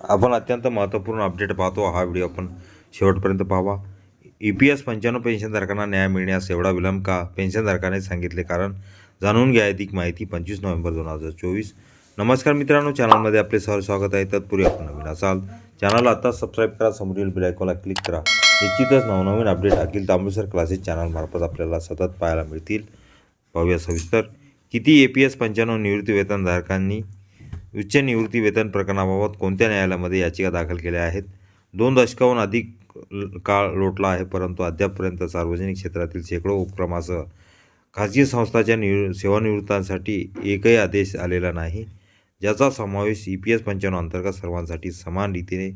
आपण अत्यंत महत्त्वपूर्ण अपडेट पाहतो. हा व्हिडिओ आपण शेवटपर्यंत पाहावा. ई पी एस पंच्याण्णव पेन्शनधारकांना न्याय मिळण्यास एवढा विलंब का? पेन्शनधारकाने सांगितले कारण जाणून घ्या अधिक माहिती. पंचवीस नोव्हेंबर दोन हजार चोवीस. नमस्कार मित्रांनो चॅनलमध्ये आपले सर स्वागत आहे. तत्पूर्वी आपण नवीन असाल चॅनल आता सबस्क्राईब करा समोरील बेलायकॉनला क्लिक करा. निश्चितच नवनवीन अपडेट अखिल तांबूसर क्लासेस चॅनलमार्फत आपल्याला सतत पाहायला मिळतील. पाहूया सविस्तर. किती ए पी एस पंच्याण्णव निवृत्ती वेतनधारकांनी उच्च निवृत्ती वेतन प्रकरणाबाबत कोणत्या न्यायालयामध्ये याचिका दाखल केल्या आहेत? दोन दशकाहून अधिक ल- काळ लोटला आहे परंतु अद्यापपर्यंत सार्वजनिक क्षेत्रातील शेकडो उपक्रमासह खाजगी संस्थाच्या निवृ सेवानिवृत्तांसाठी एकही आदेश आलेला नाही ज्याचा समावेश ई पी एस पंच्याण्णव अंतर्गत सर्वांसाठी समान रीतीने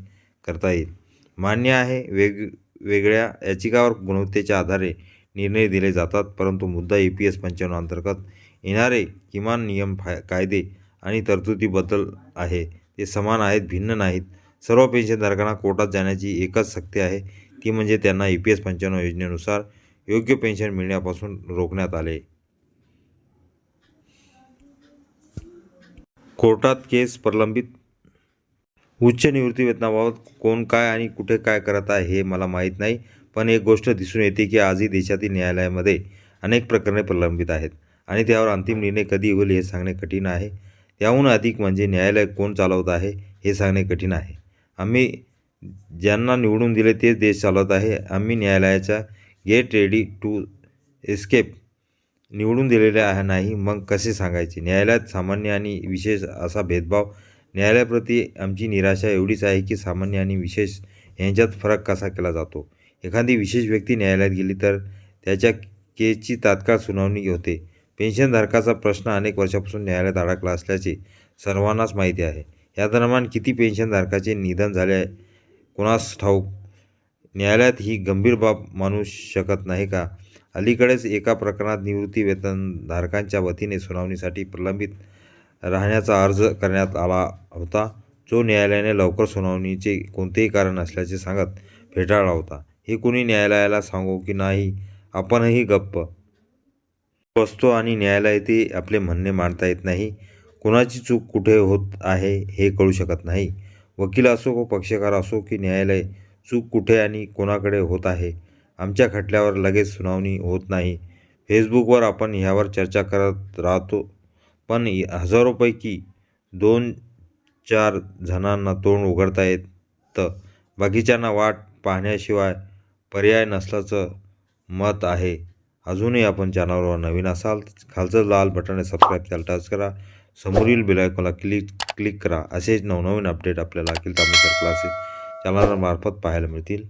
करता येईल. मान्य आहे वेग वेगळ्या याचिकावर गुणवत्तेच्या आधारे निर्णय दिले जातात परंतु मुद्दा ई पी एस पंच्याण्णव अंतर्गत येणारे किमान नियम फाय कायदे आणि तरतुदीबद्दल आहे. ते समान आहेत भिन्न नाहीत. सर्व पेन्शनधारकांना कोर्टात जाण्याची एकच सक्ती आहे. ती म्हणजे त्यांना ई पी एस पंच्याण्णव योजनेनुसार योग्य पेन्शन मिळण्यापासून रोखण्यात आले. कोर्टात केस प्रलंबित. उच्च निवृत्ती वेतनाबाबत कोण काय आणि कुठे काय करत आहे हे मला माहीत नाही पण एक गोष्ट दिसून येते की आजही देशातील न्यायालयामध्ये अनेक प्रकरणे प्रलंबित आहेत आणि त्यावर अंतिम निर्णय कधी होईल हे सांगणे कठीण आहे. त्याहून अधिक म्हणजे न्यायालय कोण चालवत आहे हे सांगणे कठीण आहे. आम्ही ज्यांना निवडून दिले तेच देश चालवत आहे. आम्ही न्यायालयाच्या गेट रेडी टू एस्केप निवडून दिलेले आहे नाही मग कसे सांगायचे? न्यायालयात सामान्य आणि विशेष असा भेदभाव न्यायालयाप्रती आमची निराशा एवढीच आहे की सामान्य आणि विशेष यांच्यात फरक कसा केला जातो? एखादी विशेष व्यक्ती न्यायालयात गेली तर त्याच्या केसची तात्काळ सुनावणी होते. पेन्शनधारकाचा प्रश्न अनेक वर्षापासून न्यायालयात अडकला असल्याचे सर्वांनाच माहिती आहे. या दरम्यान किती पेन्शनधारकाचे निधन झाले आहे कुणास ठाऊक? न्यायालयात ही गंभीर बाब मानू शकत नाही का? अलीकडेच एका प्रकरणात निवृत्ती वेतनधारकांच्या वतीने सुनावणीसाठी प्रलंबित राहण्याचा अर्ज करण्यात आला होता. जो न्यायालयाने लवकर सुनावणीचे कोणतेही कारण असल्याचे सांगत फेटाळला होता. हे कुणी न्यायालयाला सांगू की नाही? आपणही गप्प बसतो आणि न्यायालयातही आपले म्हणणे मांडता येत नाही. कुणाची चूक कुठे होत आहे हे कळू शकत नाही. वकील असो व पक्षकार असो की न्यायालय चूक कुठे आणि कोणाकडे होत आहे आमच्या खटल्यावर लगेच सुनावणी होत नाही. फेसबुकवर आपण ह्यावर चर्चा करत राहतो पण हजारोपैकी दोन चार जणांना तोंड उघडता येतं. बाकीच्यांना वाट पाहण्याशिवाय पर्याय नसल्याचं मत आहे. अजूनही आपण चॅनलवर नवीन असाल खालचं लाल बटन सबस्क्राईब त्याला टच करा. समोरील बिलायकॉनला क्लिक क्लिक करा. असेच नवनवीन अपडेट आपल्याला अखिल तांबेकर क्लासेस चॅनलमार्फत पाहायला मिळतील.